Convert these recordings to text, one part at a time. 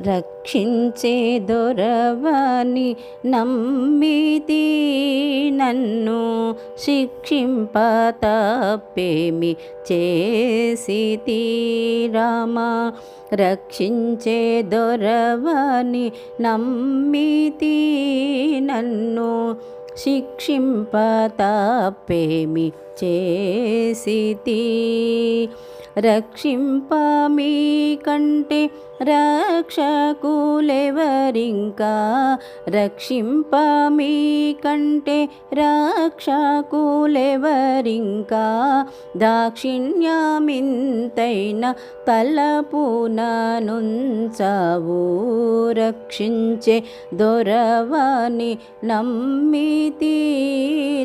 రక్షించే దొరవని నమ్మితి నన్ను శిక్షింప తప్పేమి చేసి రామా? రక్షించే దొరవని నమ్మితి నన్ను శిక్షింప తప్పేమి చేసి రక్షింప మీ కంటే రక్షకులెవరింకా? రక్షింప మీ కంటే రక్షకులెవరింకా? దాక్షిణ్యమింతైన తలపుననుంచవు రక్షించే దొరవని నమ్మితి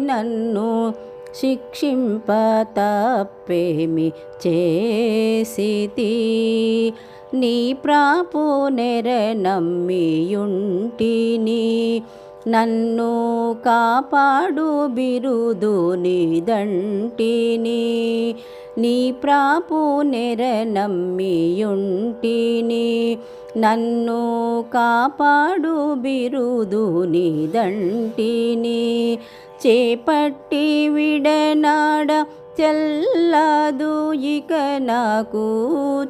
నన్ను శిక్షింప తప్పేమి చేసితి? నీ ప్రాపు నెర నమ్మియుంటిని నన్ను కాపాడు బిరుదు నిదంటిని. నీ ప్రాపు నెర నమ్మియుంటిని నన్ను కాపాడు బిరుదు నిదంటిని. చేపట్టి విడనాడ చెల్లదు ఇక నాకు.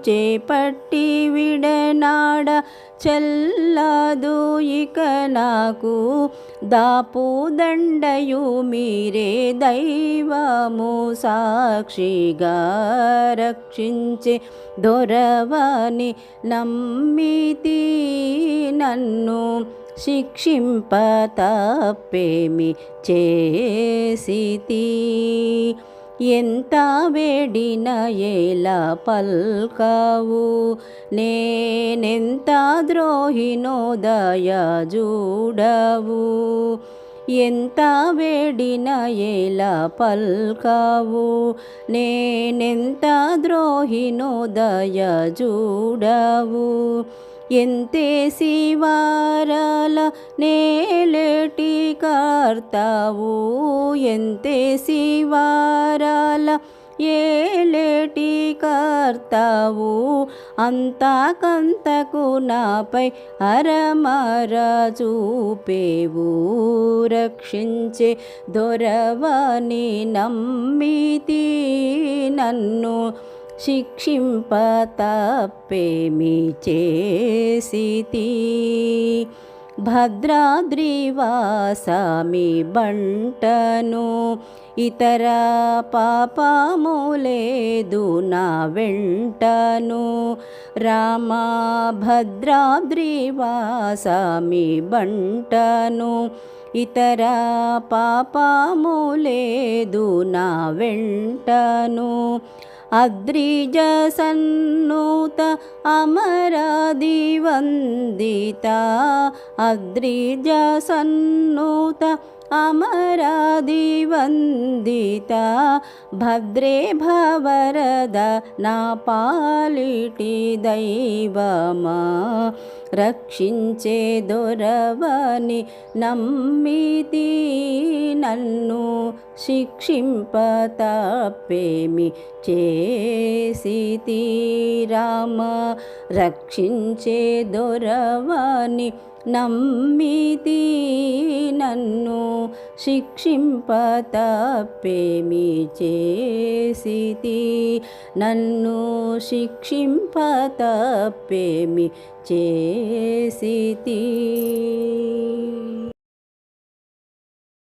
చేపట్టి విడనాడ చెల్లదు ఇక నాకు దాపు దండయు మీరే దైవము సాక్షిగా రక్షించే దొరవని నమ్మితి నన్ను శిక్షింప తప్పేమి చేసితి. ఎంత వేడిన ఎలా పల్కావు? నేనెంత ద్రోహినో దయా చూడవు ఎంత వేడిన ఎలా పల్కావు? నేనెంత ద్రోహినో దయా చూడవు ఎంతేసి వారాల నేలేటి కార్తావు ఎంతేసి వారాల ఏలేటి కర్తావు అంతా కంతకు నాపై అరమర చూపేవు రక్షించే దొరవని నమ్మితి నన్ను శిక్షింప తప్పేమి చేసితి భద్రాద్రివాసామి బంటను ఇతర పాపము లేదు నా వెంటను రామ భద్రాద్రివాసామి బంటను ఇతర పాపము లేదు నా వెంటను అద్రిజ సన్నూత అమరాది వందిత అద్రిజ సన్నూత అమరాది వందిత భద్రే భవరద నా పాలిటి దైవమా చేసి రామ? రక్షించే దొరవని నమ్మితి నన్ను శిక్షింపతాపేమి చేసితి నన్ను శిక్షింప తప్పేమి చేసితి?